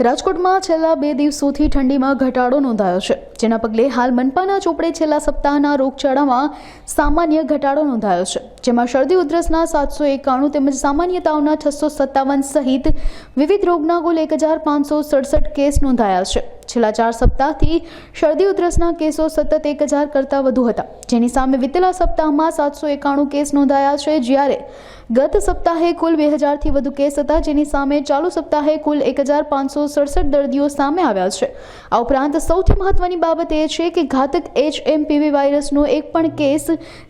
રાજકોટમાં છેલ્લા બે દિવસોથી ઠંડીમાં ઘટાડો નોંધાયો છે. જેના પગલે હાલ મનપાના ચોપડે છેલ્લા સપ્તાહના રોગચાળામાં સામાન્ય ઘટાડો નોંધાયો છે, જેમાં શરદી ઉધરસના સાતસો એકાણું તેમજ સામાન્ય તાવના છસો સત્તાવન સહિત વિવિધ રોગના કુલ એક હજાર પાંચસો સડસઠ કેસ નોંધાયા છે. છેલ્લા ચાર સપ્તાહથી શરદી ઉધરસના કેસો સતત એક હજાર કરતાં વધુ હતા. જેની સામે વિતેલા સપ્તાહમાં સાતસો એકાણું કેસ નોંધાયા છે, જ્યારે ગત સપ્તાહે કુલ બે હજારથી વધુ કેસ હતા, જેની સામે ચાલુ સપ્તાહે કુલ એક હજાર પાંચસો સડસઠ દર્દીઓ સામે આવ્યા છે. આ ઉપરાંત સૌથી મહત્વની બાબત એ છે કે ઘાતક એચએમપીવી વાયરસનો એક પણ કેસ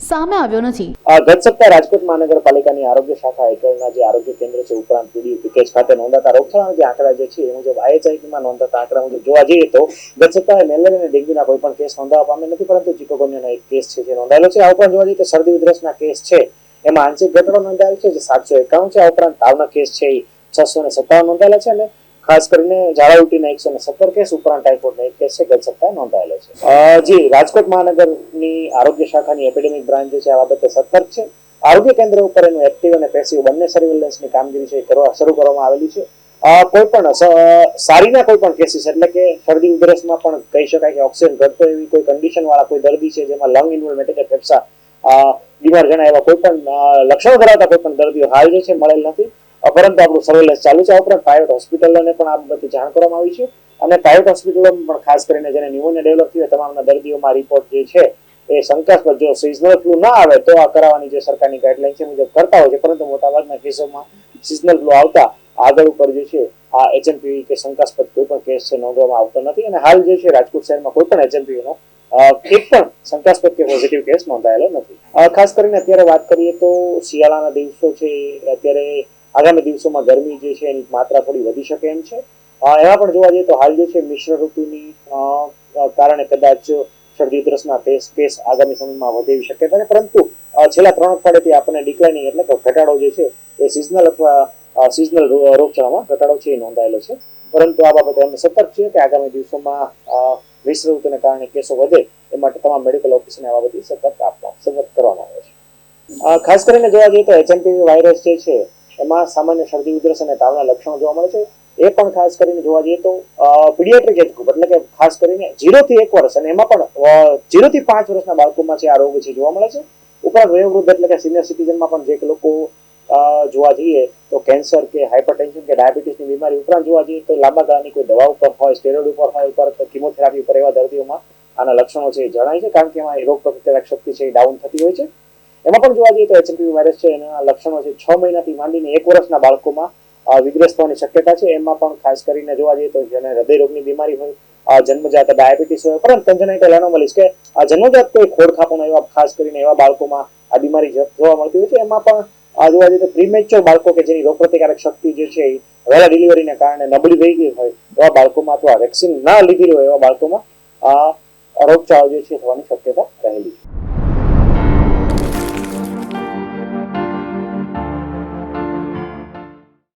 સામે આવ્યો નથી. ગત સપ્તાહે રાજકોટ મહાનગરપાલિકાની આરોગ્ય શાખા હેઠળના જે આરોગ્ય કેન્દ્ર છે, ઉપરાંત પીડી પેકેજ ખાતે નોંધાતા રોગચાળાના જે આંકડા જે છે, એ મુજબ આઈએચઆઈપીમાં નોંધાતા આંકડા મુજબ જોવા જઈએ તો ગત સપ્તાહે મેલેરિયા અને ડેન્ગ્યુના કોઈ પણ કેસ નોંધાવા પામે નથી, પરંતુ ચિકોગોનિયાનો એક કેસ છે જે નોંધાયેલો છે. આ ઉપરાંત જોવા જઈએ તો શરદી ઉધરસના કેસ છે, એમાં આંશિક ઘટાડો નોંધાયેલ છે, જે સાતસો એકાવન છે. આ ઉપરાંત તાવના કેસ છે, એ છસો ને સત્તાવન નોંધાયેલા છે અને ખાસ કરીને ઝાડાઉટીના એકસો ને સત્તર કેસ, ઉપરાંત ટાઇફોઇડનો એક કેસ છે, ગત સપ્તાહે નોંધાયેલો છે. જી, રાજકોટ મહાનગરની આરોગ્ય શાખાની એપિડેમિક બ્રાન્ચ જે છે, આ બાબતે સતર્ક છે. આરોગ્ય કેન્દ્ર ઉપર એનું એક્ટિવ અને પેસિવ બંને સર્વેલન્સની કામગીરી છે કરવા, શરૂ કરવામાં આવેલી છે. કોઈ પણ સારીના કોઈ પણ કેસીસ એટલે કે શરદી, ઉધરસમાં પણ કહી શકાય કે ઓક્સિજન ઘટતો એવી કોઈ કન્ડિશન વાળા કોઈ દર્દી છે, જેમાં લંગ ઇન્વોલ્વમેન્ટ એટલે ફેફસા બીમાર જણાય એવા કોઈ પણ લક્ષણો ધરાવતા કોઈ પણ દર્દીઓ હાલ જે છે, મળેલ નથી. અ, પરંતુ આપણું સર્વેલન્સ ચાલુ છે. આ ઉપરાંત પ્રાઇવેટ હોસ્પિટલોને પણ આ બાબતે જાણ કરવામાં આવી છે. અને પ્રાઇવેટ હોસ્પિટલોમાં પણ ખાસ કરીને જેને ન્યુમોનિયા ડેવલપ થયું તમામના દર્દીઓમાં રિપોર્ટ જે છે એ શંકાસ્પદ જો સિઝનલ ફ્લુ ના આવે તો આ કરાવવાની જે સરકારની ગાઈડલાઈન છે મુજબ કરતા હોય છે. પરંતુ મોટાભાગના કેસોમાં સિઝનલ ફ્લુ આવતા આગળ ઉપર જે છે આ એચએનપીવી કે શંકાસ્પદ કોઈ પણ કેસ છે નોંધવામાં આવતો નથી. અને હાલ જે છે રાજકોટ શહેરમાં કોઈ પણ એચએમપી નો એક પણ શંકાસ્પદ કે પોઝિટિવ કેસ નોંધાયેલો નથી. ખાસ કરીને અત્યારે વાત કરીએ તો શિયાળાના દિવસો છે અત્યારે આગામી દિવસોમાં ગરમી જે છે એની માત્રા થોડી વધી શકે એમ છે. એમાં પણ જોવા જઈએ તો હાલ જે છે મિશ્ર ઋતુની કારણે કદાચ શરદી ઉધરસના કેસ કેસ આગામી સમયમાં વધે એવી શક્યતા છે. પરંતુ છેલ્લા ત્રણ અઠવાડિયાથી આપણને ડિક્લાઇનિંગ એટલે કે ઘટાડો જે છે એ સિઝનલ અથવા સિઝનલ રોગચાળામાં ઘટાડો છે એ નોંધાયેલો છે. પરંતુ આ બાબતે અમે સતર્ક છીએ કે આગામી દિવસોમાં મિશ્ર ઋતુને કારણે કેસો વધે એ માટે તમામ મેડિકલ ઓફિસને આ બાબતે સતર્ક આપવા, સતર્ક કરવામાં આવે છે. ખાસ કરીને જોવા જઈએ તો એચએમપીવી વાયરસ જે છે એમાં સામાન્ય શરદી, ઉધરસ અને તાવના લક્ષણો જોવા મળે છે. એ પણ ખાસ કરીને જોવા જઈએ તો પીડિયાટ્રિક એજ ગ્રુપ એટલે કે ખાસ કરીને થી એક વર્ષ, અને એમાં પણ થી પાંચ વર્ષના બાળકોમાં છે આ રોગ છે જોવા મળે છે. ઉપરાંત વયોવૃદ્ધ એટલે કે સિનિયર સિટીઝનમાં પણ જે લોકો જોવા જઈએ તો કેન્સર કે હાઇપરટેન્શન કે ડાયાબિટીસની બીમારી ઉપરાંત જોવા જઈએ તો લાંબા ગાળાની કોઈ દવા ઉપર હોય સ્ટેરોઇડ ઉપર હોય, ઉપર કિમોથેરાપી ઉપર એવા દર્દીઓમાં આના લક્ષણો છે એ જણાય છે. કારણ કે એમાં રોગ પ્રતિકારક શક્તિ છે એ ડાઉન થતી હોય છે. એમાં પણ જોવા જઈએ તો એચએમપીવી વાયરસ છે, એના લક્ષણો છે. છ મહિનાથી માંડીને એક વર્ષના બાળકોમાં વિગ્રસ્ત થવાની શક્યતા છે. એમાં પણ ખાસ કરીને જોવા જઈએ તો જેને હૃદયરોગની બીમારી હોય જન્મજાત ડાયાબિટીસ હોય, પરંતુ કન્જનાઇટલ એનોમલીસ કે જન્મજાત કોઈ ખોડ એવા, ખાસ કરીને એવા બાળકોમાં આ બીમારી જોવા મળતી હોય છે. એમાં પણ જોવા જઈએ તો પ્રીમેચ્યોર બાળકો કે જેની રોગપ્રતિકારક શક્તિ જે છે એ વહેલા ડિલિવરીને કારણે નબળી થઈ ગઈ હોય, એવા બાળકોમાં અથવા વેક્સિન ના લીધી હોય એવા બાળકોમાં આ રોગચાળો જે છે થવાની શક્યતા રહેલી છે.